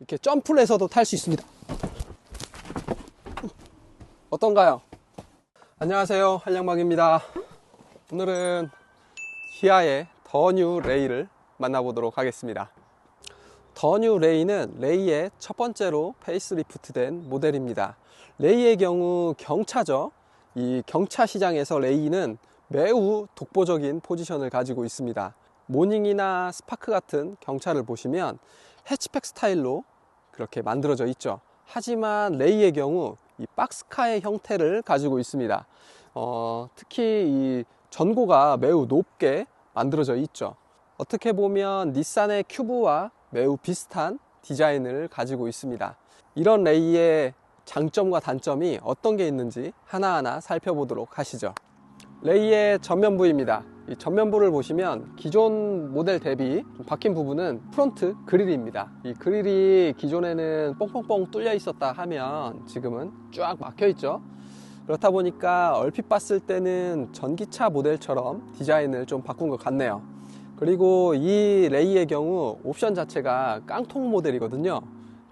이렇게 점프를 해서도 탈 수 있습니다. 어떤가요? 안녕하세요. 한량박입니다. 오늘은 기아의 더 뉴 레이를 만나보도록 하겠습니다. 더 뉴 레이는 레이의 첫 번째로 페이스리프트된 모델입니다. 레이의 경우 경차죠. 이 경차 시장에서 레이는 매우 독보적인 포지션을 가지고 있습니다. 모닝이나 스파크 같은 경차를 보시면 해치백 스타일로 그렇게 만들어져 있죠. 하지만 레이의 경우 이 박스카의 형태를 가지고 있습니다. 어, 특히 이 전고가 매우 높게 만들어져 있죠. 어떻게 보면 닛산의 큐브와 매우 비슷한 디자인을 가지고 있습니다. 이런 레이의 장점과 단점이 어떤 게 있는지 하나하나 살펴보도록 하시죠. 레이의 전면부입니다. 이 전면부를 보시면 기존 모델 대비 좀 바뀐 부분은 프론트 그릴입니다. 이 그릴이 기존에는 뻥뻥뻥 뚫려 있었다 하면 지금은 쫙 막혀 있죠. 그렇다 보니까 얼핏 봤을 때는 전기차 모델처럼 디자인을 좀 바꾼 것 같네요. 그리고 이 레이의 경우 옵션 자체가 깡통 모델이거든요.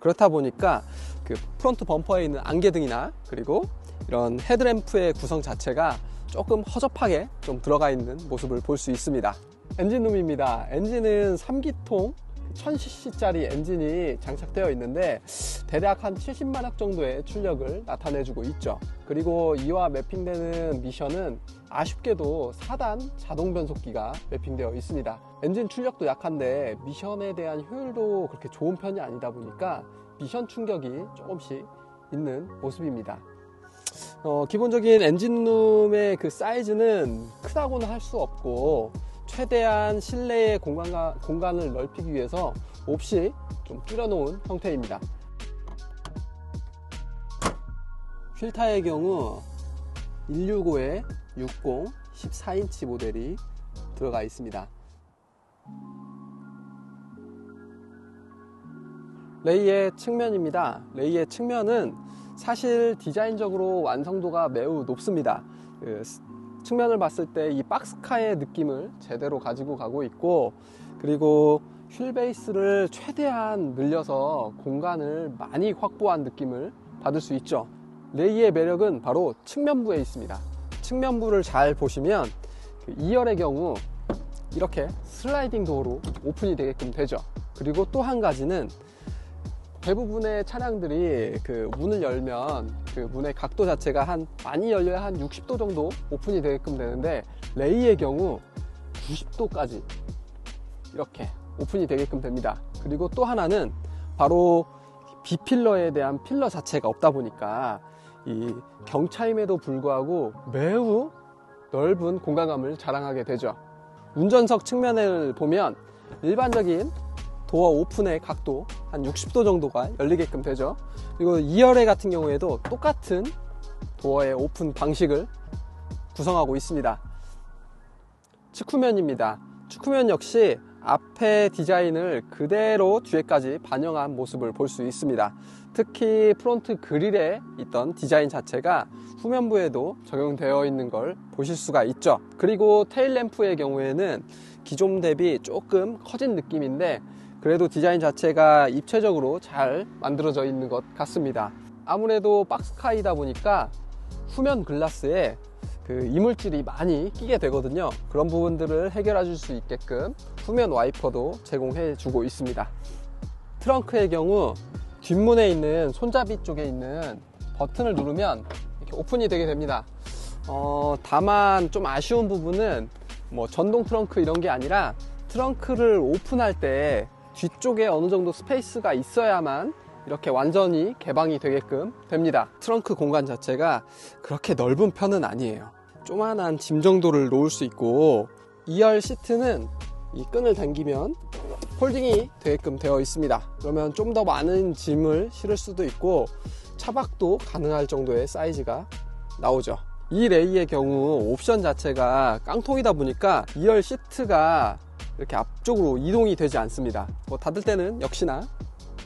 그렇다 보니까 그 프론트 범퍼에 있는 안개등이나 그리고 이런 헤드램프의 구성 자체가 조금 허접하게 좀 들어가 있는 모습을 볼 수 있습니다. 엔진룸입니다. 엔진은 3기통 1000cc짜리 엔진이 장착되어 있는데 대략 한 70마력 정도의 출력을 나타내주고 있죠. 그리고 이와 매핑되는 미션은 아쉽게도 4단 자동 변속기가 매핑되어 있습니다. 엔진 출력도 약한데 미션에 대한 효율도 그렇게 좋은 편이 아니다 보니까 미션 충격이 조금씩 있는 모습입니다. 어, 기본적인 엔진룸의 그 사이즈는 크다고는 할 수 없고 최대한 실내의 공간가, 공간을 넓히기 위해서 몹시 좀 줄여놓은 형태입니다. 휠타의 경우 165에 60 14인치 모델이 들어가 있습니다. 레이의 측면입니다. 레이의 측면은 사실 디자인적으로 완성도가 매우 높습니다. 그 측면을 봤을 때 이 박스카의 느낌을 제대로 가지고 가고 있고 그리고 휠 베이스를 최대한 늘려서 공간을 많이 확보한 느낌을 받을 수 있죠. 레이의 매력은 바로 측면부에 있습니다. 측면부를 잘 보시면 그 2열의 경우 이렇게 슬라이딩 도어로 오픈이 되게끔 되죠. 그리고 또 한 가지는 대부분의 차량들이 그 문을 열면 그 문의 각도 자체가 한 많이 열려야 한 60도 정도 오픈이 되게끔 되는데 레이의 경우 90도까지 이렇게 오픈이 되게끔 됩니다. 그리고 또 하나는 바로 비필러에 대한 필러 자체가 없다 보니까 이 경차임에도 불구하고 매우 넓은 공간감을 자랑하게 되죠. 운전석 측면을 보면 일반적인 도어 오픈의 각도 한 60도 정도가 열리게끔 되죠. 그리고 2열에 같은 경우에도 똑같은 도어의 오픈 방식을 구성하고 있습니다. 측후면입니다. 측후면 역시 앞에 디자인을 그대로 뒤에까지 반영한 모습을 볼 수 있습니다. 특히 프론트 그릴에 있던 디자인 자체가 후면부에도 적용되어 있는 걸 보실 수가 있죠. 그리고 테일 램프의 경우에는 기존 대비 조금 커진 느낌인데 그래도 디자인 자체가 입체적으로 잘 만들어져 있는 것 같습니다. 아무래도 박스카이다 보니까 후면 글라스에 그 이물질이 많이 끼게 되거든요. 그런 부분들을 해결해 줄 수 있게끔 후면 와이퍼도 제공해 주고 있습니다. 트렁크의 경우 뒷문에 있는 손잡이 쪽에 있는 버튼을 누르면 이렇게 오픈이 되게 됩니다. 어, 다만 좀 아쉬운 부분은 뭐 전동 트렁크 이런 게 아니라 트렁크를 오픈할 때 뒤쪽에 어느 정도 스페이스가 있어야만 이렇게 완전히 개방이 되게끔 됩니다. 트렁크 공간 자체가 그렇게 넓은 편은 아니에요. 조만한 짐 정도를 놓을 수 있고 2열 시트는 이 끈을 당기면 폴딩이 되게끔 되어 있습니다. 그러면 좀 더 많은 짐을 실을 수도 있고 차박도 가능할 정도의 사이즈가 나오죠. 이 레이의 경우 옵션 자체가 깡통이다 보니까 2열 시트가 이렇게 앞쪽으로 이동이 되지 않습니다. 뭐 닫을 때는 역시나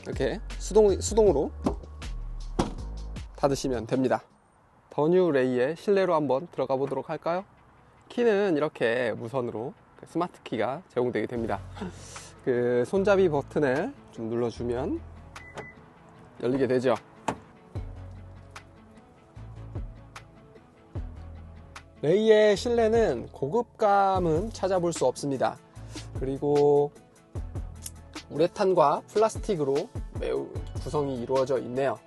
이렇게 수동, 수동으로 닫으시면 됩니다. 더뉴 레이의 실내로 한번 들어가 보도록 할까요? 키는 이렇게 무선으로 그 스마트 키가 제공되게 됩니다. 그 손잡이 버튼을 좀 눌러주면 열리게 되죠. 레이의 실내는 고급감은 찾아볼 수 없습니다. 그리고 우레탄과 플라스틱으로 매우 구성이 이루어져 있네요.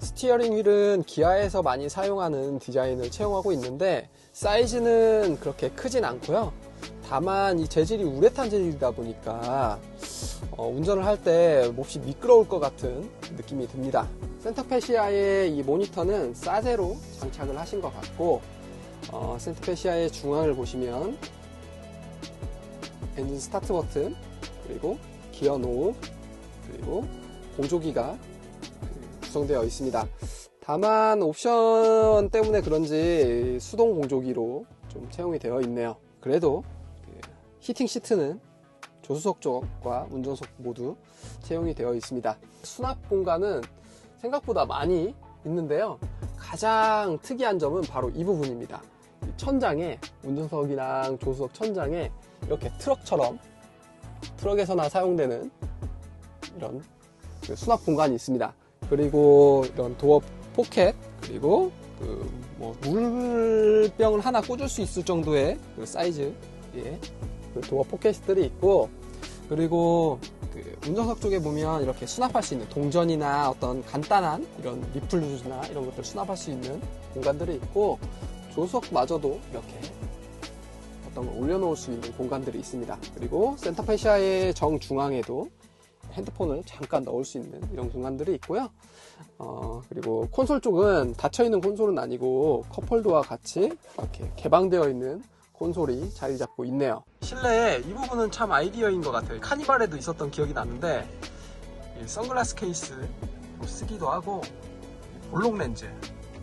스티어링 휠은 기아에서 많이 사용하는 디자인을 채용하고 있는데 사이즈는 그렇게 크진 않고요. 다만 이 재질이 우레탄 재질이다 보니까 어, 운전을 할 때 몹시 미끄러울 것 같은 느낌이 듭니다. 센터페시아의 이 모니터는 싸제로 장착을 하신 것 같고 어, 센터페시아의 중앙을 보시면 엔진 스타트 버튼 그리고 기어 노브 그리고 공조기가 구성되어 있습니다. 다만 옵션 때문에 그런지 수동 공조기로 좀 채용이 되어 있네요. 그래도 그 히팅 시트는 조수석 쪽과 운전석 모두 채용이 되어 있습니다. 수납 공간은 생각보다 많이 있는데요. 가장 특이한 점은 바로 이 부분입니다. 이 천장에 운전석이랑 조수석 천장에 이렇게 트럭처럼 트럭에서나 사용되는 이런 그 수납 공간이 있습니다. 그리고 이런 도어 포켓 그리고 그 뭐 물병을 하나 꽂을 수 있을 정도의 그 사이즈의 그 도어 포켓들이 있고 그리고 그 운전석 쪽에 보면 이렇게 수납할 수 있는 동전이나 어떤 간단한 이런 리플루즈나 이런 것들 수납할 수 있는 공간들이 있고 조수석마저도 이렇게 어떤 걸 올려놓을 수 있는 공간들이 있습니다. 그리고 센터페시아의 정중앙에도 핸드폰을 잠깐 넣을 수 있는 이런 공간들이 있고요. 어, 그리고 콘솔 쪽은 닫혀있는 콘솔은 아니고 컵홀더와 같이 이렇게 개방되어 있는 콘솔이 자리 잡고 있네요. 실내에 이 부분은 참 아이디어인 것 같아요. 카니발에도 있었던 기억이 나는데 선글라스 케이스 쓰기도 하고 볼록 렌즈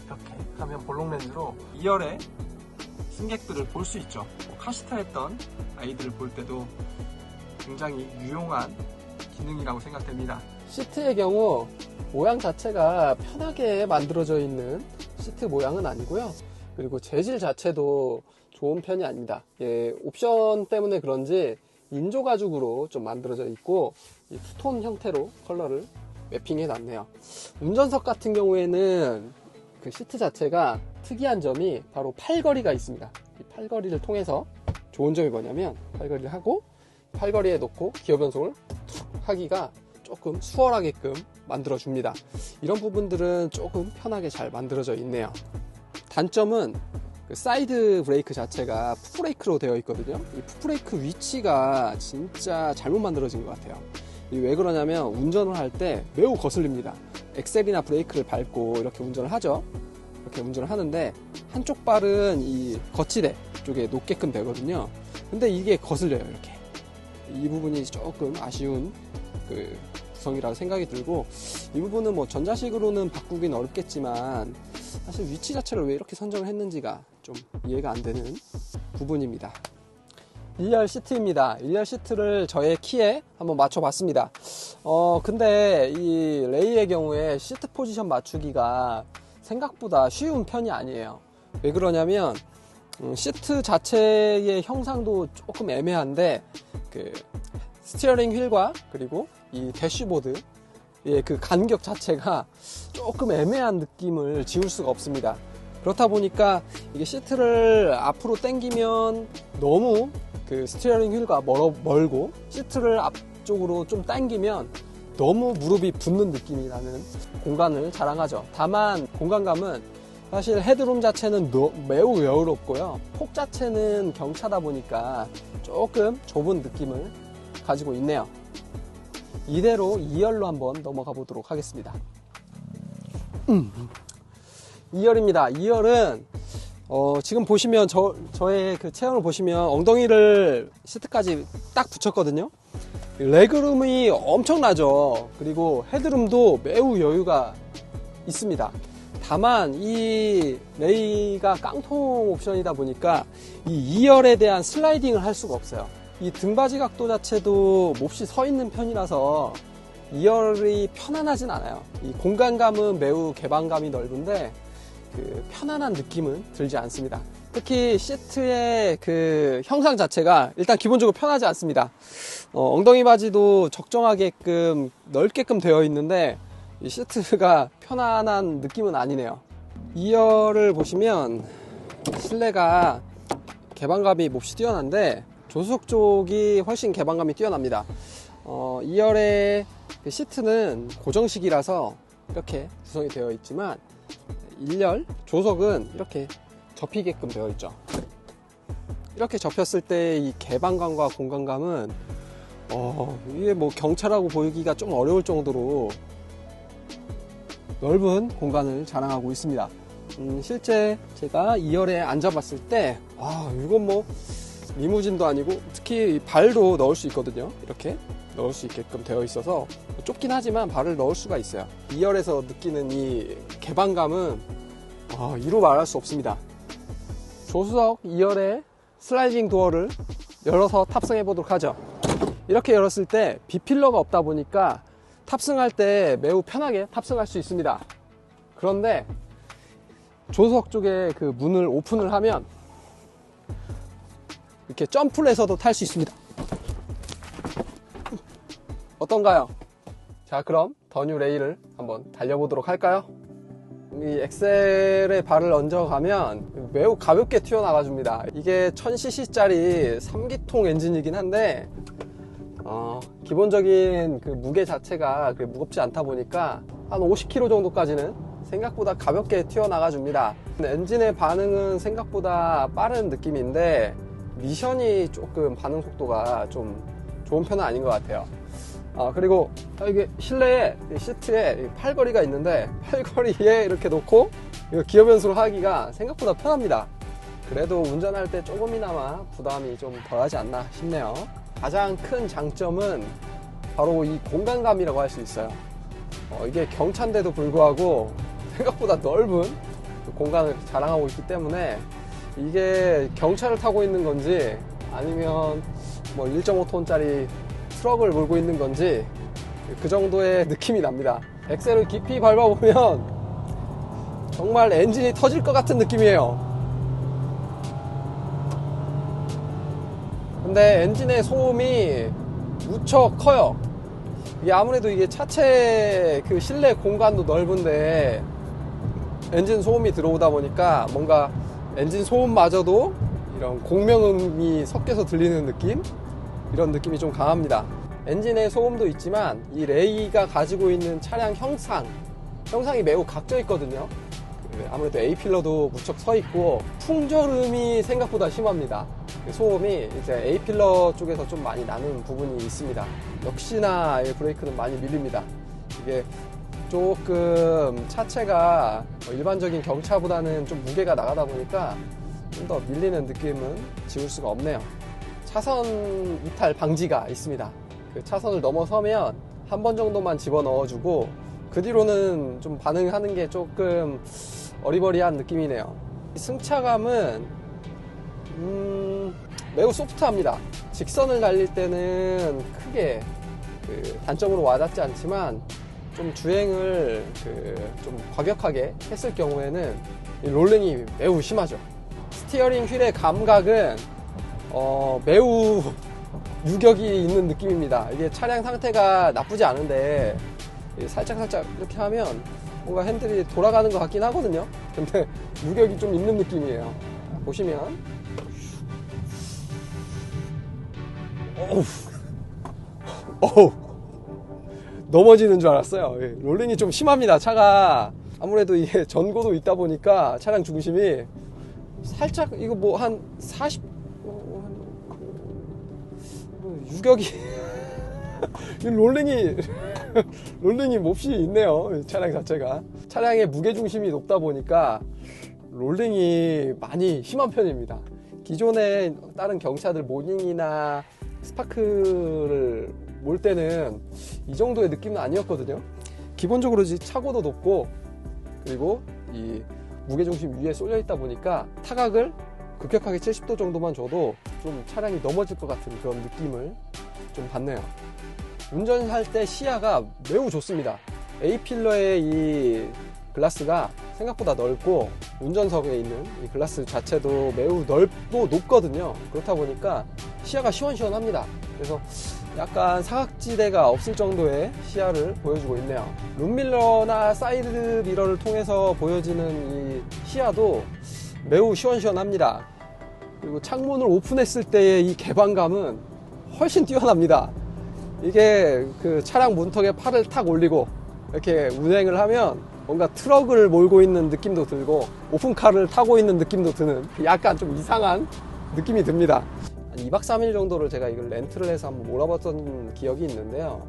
이렇게 하면 볼록 렌즈로 2열에 승객들을 볼 수 있죠. 뭐 카시타 했던 아이들을 볼 때도 굉장히 유용한 기능이라고 생각됩니다. 시트의 경우 모양 자체가 편하게 만들어져 있는 시트 모양은 아니고요. 그리고 재질 자체도 좋은 편이 아닙니다. 예, 옵션 때문에 그런지 인조 가죽으로 좀 만들어져 있고 이 투톤 형태로 컬러를 매핑해 놨네요. 운전석 같은 경우에는 그 시트 자체가 특이한 점이 바로 팔걸이가 있습니다. 이 팔걸이를 통해서 좋은 점이 뭐냐면 팔걸이를 하고 팔걸이에 놓고 기어 변속을 툭 하기가 조금 수월하게끔 만들어 줍니다. 이런 부분들은 조금 편하게 잘 만들어져 있네요. 단점은 그 사이드 브레이크 자체가 푸브레이크로 되어 있거든요. 이 푸브레이크 위치가 진짜 잘못 만들어진 것 같아요. 왜 그러냐면 운전을 할 때 매우 거슬립니다. 엑셀이나 브레이크를 밟고 이렇게 운전을 하죠. 이렇게 운전을 하는데 한쪽 발은 이 거치대 쪽에 놓게끔 되거든요. 근데 이게 거슬려요, 이렇게. 이 부분이 조금 아쉬운 그 구성이라고 생각이 들고 이 부분은 뭐 전자식으로는 바꾸긴 어렵겠지만 사실 위치 자체를 왜 이렇게 선정을 했는지가 좀 이해가 안 되는 부분입니다. 1열 시트입니다. 1열 시트를 저의 키에 한번 맞춰봤습니다. 어, 근데 이 레이의 경우에 시트 포지션 맞추기가 생각보다 쉬운 편이 아니에요. 왜 그러냐면, 음, 시트 자체의 형상도 조금 애매한데, 그, 스티어링 휠과 그리고 이 대시보드, 예, 그 간격 자체가 조금 애매한 느낌을 지울 수가 없습니다. 그렇다 보니까 이게 시트를 앞으로 당기면 너무 그 스티어링 휠과 멀어, 멀고 시트를 앞쪽으로 좀 당기면 너무 무릎이 붙는 느낌이 나는 공간을 자랑하죠. 다만 공간감은 사실 헤드룸 자체는 너, 매우 여유롭고요. 폭 자체는 경차다 보니까 조금 좁은 느낌을 가지고 있네요. 이대로 2열로 한번 넘어가 보도록 하겠습니다. 음. 2열입니다. 2열은 어, 지금 보시면 저, 저의 그 체형을 보시면 엉덩이를 시트까지 딱 붙였거든요. 레그룸이 엄청나죠. 그리고 헤드룸도 매우 여유가 있습니다. 다만 이 레이가 깡통 옵션이다 보니까 이 2열에 대한 슬라이딩을 할 수가 없어요. 이 등받이 각도 자체도 몹시 서 있는 편이라서 2열이 편안하진 않아요. 이 공간감은 매우 개방감이 넓은데 그 편안한 느낌은 들지 않습니다. 특히 시트의 그 형상 자체가 일단 기본적으로 편하지 않습니다. 어, 엉덩이 바지도 적정하게끔 넓게끔 되어 있는데 이 시트가 편안한 느낌은 아니네요. 2열을 보시면 실내가 개방감이 몹시 뛰어난데 조수석 쪽이 훨씬 개방감이 뛰어납니다. 어, 2열의 그 시트는 고정식이라서 이렇게 구성이 되어 있지만 1열 조석은 이렇게 접히게끔 되어 있죠. 이렇게 접혔을 때 이 개방감과 공간감은 어, 이게 뭐 경차라고 보이기가 좀 어려울 정도로 넓은 공간을 자랑하고 있습니다. 음, 실제 제가 2열에 앉아봤을 때, 아, 이건 뭐, 리무진도 아니고, 특히 이 발도 넣을 수 있거든요. 이렇게 넣을 수 있게끔 되어 있어서, 좁긴 하지만 발을 넣을 수가 있어요. 2열에서 느끼는 이 개방감은, 아, 이루 말할 수 없습니다. 조수석 2열에 슬라이딩 도어를 열어서 탑승해 보도록 하죠. 이렇게 열었을 때 비필러가 없다 보니까 탑승할 때 매우 편하게 탑승할 수 있습니다. 그런데 조석 쪽에 그 문을 오픈을 하면 이렇게 점프를 해서도 탈 수 있습니다. 어떤가요? 자, 그럼 더뉴 레일을 한번 달려보도록 할까요? 이 엑셀에 발을 얹어가면 매우 가볍게 튀어나가 줍니다. 이게 1000cc짜리 3기통 엔진이긴 한데 어, 기본적인 그 무게 자체가 무겁지 않다 보니까 한 50kg 정도까지는 생각보다 가볍게 튀어나가 줍니다. 엔진의 반응은 생각보다 빠른 느낌인데 미션이 조금 반응 속도가 좀 좋은 편은 아닌 것 같아요. 아, 그리고 이게 실내에 이 시트에 이 팔걸이가 있는데 팔걸이에 이렇게 놓고 이거 기어 변수를 하기가 생각보다 편합니다. 그래도 운전할 때 조금이나마 부담이 좀 덜하지 않나 싶네요. 가장 큰 장점은 바로 이 공간감이라고 할 수 있어요. 어, 이게 경차인데도 불구하고 생각보다 넓은 그 공간을 자랑하고 있기 때문에 이게 경차를 타고 있는 건지 아니면 뭐 1.5톤짜리 트럭을 몰고 있는 건지 그 정도의 느낌이 납니다. 엑셀을 깊이 밟아보면 정말 엔진이 터질 것 같은 느낌이에요. 근데 엔진의 소음이 무척 커요. 이게 아무래도 이게 차체 그 실내 공간도 넓은데 엔진 소음이 들어오다 보니까 뭔가 엔진 소음마저도 이런 공명음이 섞여서 들리는 느낌? 이런 느낌이 좀 강합니다. 엔진의 소음도 있지만 이 레이가 가지고 있는 차량 형상, 형상이 매우 각져 있거든요. 그 아무래도 A필러도 무척 서 있고 풍절음이 생각보다 심합니다. 그 소음이 이제 A필러 쪽에서 좀 많이 나는 부분이 있습니다. 역시나 이 브레이크는 많이 밀립니다. 이게 조금 차체가 일반적인 경차보다는 좀 무게가 나가다 보니까 좀 더 밀리는 느낌은 지울 수가 없네요. 차선 이탈 방지가 있습니다. 그 차선을 넘어서면 한 번 정도만 집어 넣어주고 그 뒤로는 좀 반응하는 게 조금 어리버리한 느낌이네요. 승차감은 음, 매우 소프트합니다. 직선을 달릴 때는 크게 그 단점으로 와닿지 않지만 좀 주행을 그 좀 과격하게 했을 경우에는 롤링이 매우 심하죠. 스티어링 휠의 감각은 어, 매우 유격이 있는 느낌입니다. 이게 차량 상태가 나쁘지 않은데 살짝 살짝 이렇게 하면 뭔가 핸들이 돌아가는 것 같긴 하거든요. 근데 유격이 좀 있는 느낌이에요. 보시면 어우 넘어지는 줄 알았어요. 예, 롤링이 좀 심합니다. 차가 아무래도 이게 전고도 있다 보니까 차량 중심이 살짝 이거 뭐 한 40, 유격이 롤링이 롤링이 몹시 있네요 차량 자체가. 차량의 무게 중심이 높다 보니까 롤링이 많이 심한 편입니다. 기존에 다른 경차들 모닝이나 스파크를 몰 때는 이 정도의 느낌은 아니었거든요. 기본적으로 차고도 높고 그리고 이 무게중심 위에 쏠려 있다 보니까 타각을 급격하게 70도 정도만 줘도 좀 차량이 넘어질 것 같은 그런 느낌을 좀 받네요. 운전할 때 시야가 매우 좋습니다. A필러의 이 글라스가 생각보다 넓고 운전석에 있는 이 글라스 자체도 매우 넓고 높거든요. 그렇다 보니까 시야가 시원시원합니다. 그래서 약간 사각지대가 없을 정도의 시야를 보여주고 있네요. 룸밀러나 사이드 미러를 통해서 보여지는 이 시야도 매우 시원시원합니다. 그리고 창문을 오픈했을 때의 이 개방감은 훨씬 뛰어납니다. 이게 그 차량 문턱에 팔을 탁 올리고 이렇게 운행을 하면 뭔가 트럭을 몰고 있는 느낌도 들고 오픈카를 타고 있는 느낌도 드는 약간 좀 이상한 느낌이 듭니다. 한 2박 3일 정도를 제가 이걸 렌트를 해서 한번 몰아봤던 기억이 있는데요.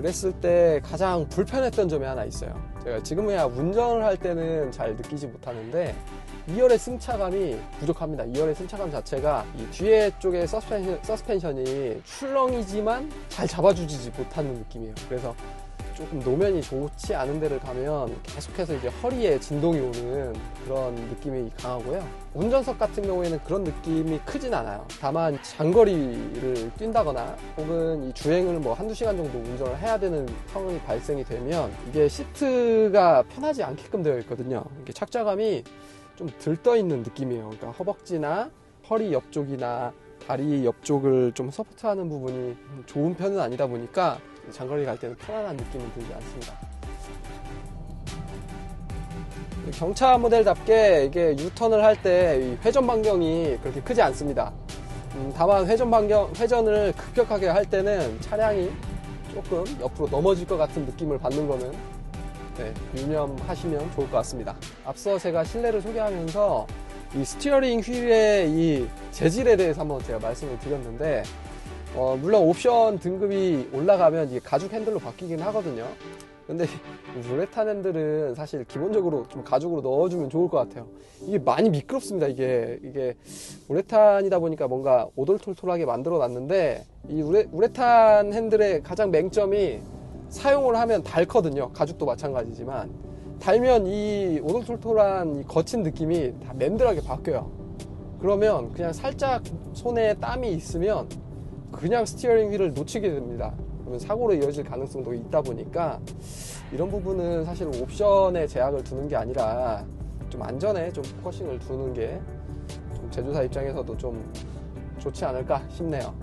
그랬을 때 가장 불편했던 점이 하나 있어요. 제가 지금이야 운전을 할 때는 잘 느끼지 못하는데 2열의 승차감이 부족합니다. 2열의 승차감 자체가 이 뒤에 쪽에 서스펜션, 서스펜션이 출렁이지만 잘 잡아주지 못하는 느낌이에요. 그래서 조금 노면이 좋지 않은 데를 가면 계속해서 이제 허리에 진동이 오는 그런 느낌이 강하고요. 운전석 같은 경우에는 그런 느낌이 크진 않아요. 다만 장거리를 뛴다거나 혹은 이 주행을 뭐 한두 시간 정도 운전을 해야 되는 상황이 발생이 되면 이게 시트가 편하지 않게끔 되어 있거든요. 이게 착자감이 좀 들떠 있는 느낌이에요. 그러니까 허벅지나 허리 옆쪽이나 다리 옆쪽을 좀 서포트하는 부분이 좋은 편은 아니다 보니까 장거리 갈 때는 편안한 느낌은 들지 않습니다. 경차 모델답게 이게 유턴을 할 때 회전 반경이 그렇게 크지 않습니다. 음, 다만 회전 반경, 회전을 급격하게 할 때는 차량이 조금 옆으로 넘어질 것 같은 느낌을 받는 거는 네, 유념하시면 좋을 것 같습니다. 앞서 제가 실내를 소개하면서 이 스티어링 휠의 이 재질에 대해서 한번 제가 말씀을 드렸는데 어, 물론 옵션 등급이 올라가면 이게 가죽 핸들로 바뀌긴 하거든요. 근데 우레탄 핸들은 사실 기본적으로 좀 가죽으로 넣어주면 좋을 것 같아요. 이게 많이 미끄럽습니다. 이게 이게 우레탄이다 보니까 뭔가 오돌톨톨하게 만들어 놨는데 이 우레, 우레탄 핸들의 가장 맹점이 사용을 하면 닳거든요. 가죽도 마찬가지지만 달면 이 오돌톨톨한 이 거친 느낌이 다 맨들하게 바뀌어요. 그러면 그냥 살짝 손에 땀이 있으면 그냥 스티어링 휠을 놓치게 됩니다. 그러면 사고로 이어질 가능성도 있다 보니까 이런 부분은 사실 옵션에 제약을 두는 게 아니라 좀 안전에 좀 포커싱을 두는 게좀 제조사 입장에서도 좀 좋지 않을까 싶네요.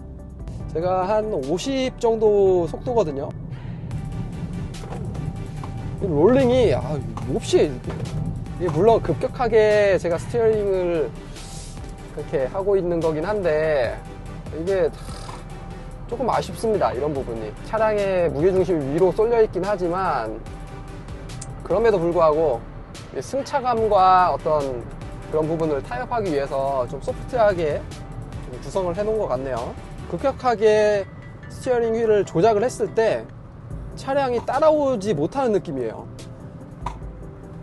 제가 한 50 정도 속도거든요. 롤링이 아, 몹시 이게 물론 급격하게 제가 스티어링을 그렇게 하고 있는 거긴 한데 이게 조금 아쉽습니다. 이런 부분이. 차량의 무게중심이 위로 쏠려 있긴 하지만 그럼에도 불구하고 승차감과 어떤 그런 부분을 타협하기 위해서 좀 소프트하게 좀 구성을 해 놓은 것 같네요. 급격하게 스티어링 휠을 조작을 했을 때 차량이 따라오지 못하는 느낌이에요.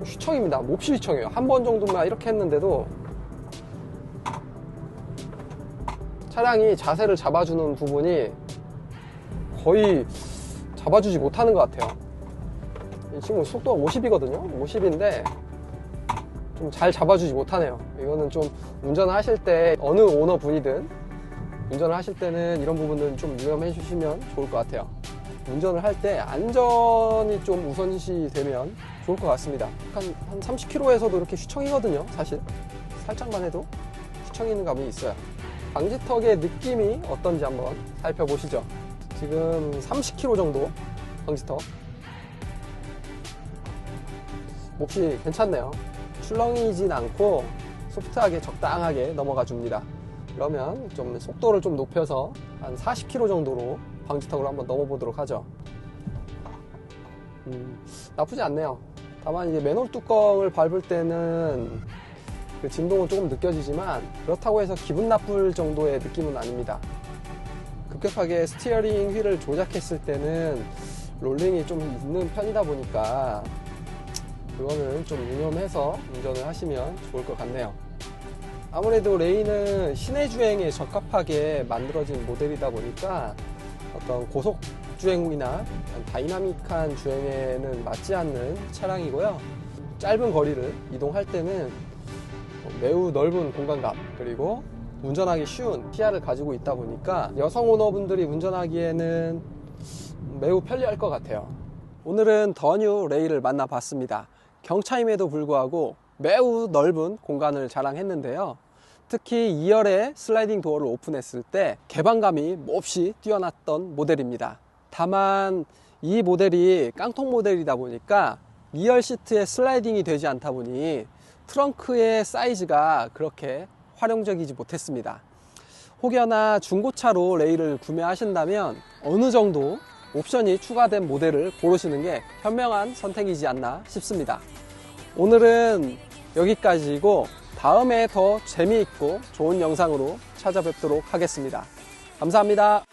휘청입니다. 몹시 휘청이에요. 한 번 정도만 이렇게 했는데도 차량이 자세를 잡아주는 부분이 거의 잡아주지 못하는 것 같아요. 지금 속도가 50이거든요. 50인데 좀 잘 잡아주지 못하네요. 이거는 좀 운전을 하실 때 어느 오너 분이든 운전을 하실 때는 이런 부분은 좀 유념해 주시면 좋을 것 같아요. 운전을 할 때 안전이 좀 우선시 되면 좋을 것 같습니다. 한, 한 30km에서도 이렇게 휘청이거든요. 사실 살짝만 해도 휘청이는 감이 있어요. 방지턱의 느낌이 어떤지 한번 살펴보시죠. 지금 30km 정도 방지턱. 몹시 괜찮네요. 출렁이진 않고 소프트하게 적당하게 넘어가 줍니다. 그러면 좀 속도를 좀 높여서 한 40km 정도로 방지턱으로 한번 넘어보도록 하죠. 음, 나쁘지 않네요. 다만 이제 맨홀 뚜껑을 밟을 때는 그 진동은 조금 느껴지지만 그렇다고 해서 기분 나쁠 정도의 느낌은 아닙니다. 급격하게 스티어링 휠을 조작했을 때는 롤링이 좀 있는 편이다 보니까 그거는 좀 유념해서 운전을 하시면 좋을 것 같네요. 아무래도 레인은 시내 주행에 적합하게 만들어진 모델이다 보니까 어떤 고속 주행이나 다이나믹한 주행에는 맞지 않는 차량이고요. 짧은 거리를 이동할 때는 매우 넓은 공간감 그리고 운전하기 쉬운 시야를 가지고 있다 보니까 여성 오너분들이 운전하기에는 매우 편리할 것 같아요. 오늘은 더 뉴 레이를 만나봤습니다. 경차임에도 불구하고 매우 넓은 공간을 자랑했는데요. 특히 2열의 슬라이딩 도어를 오픈했을 때 개방감이 몹시 뛰어났던 모델입니다. 다만 이 모델이 깡통 모델이다 보니까 2열 시트에 슬라이딩이 되지 않다 보니 트렁크의 사이즈가 그렇게 활용적이지 못했습니다. 혹여나 중고차로 레일을 구매하신다면 어느 정도 옵션이 추가된 모델을 고르시는 게 현명한 선택이지 않나 싶습니다. 오늘은 여기까지이고 다음에 더 재미있고 좋은 영상으로 찾아뵙도록 하겠습니다. 감사합니다.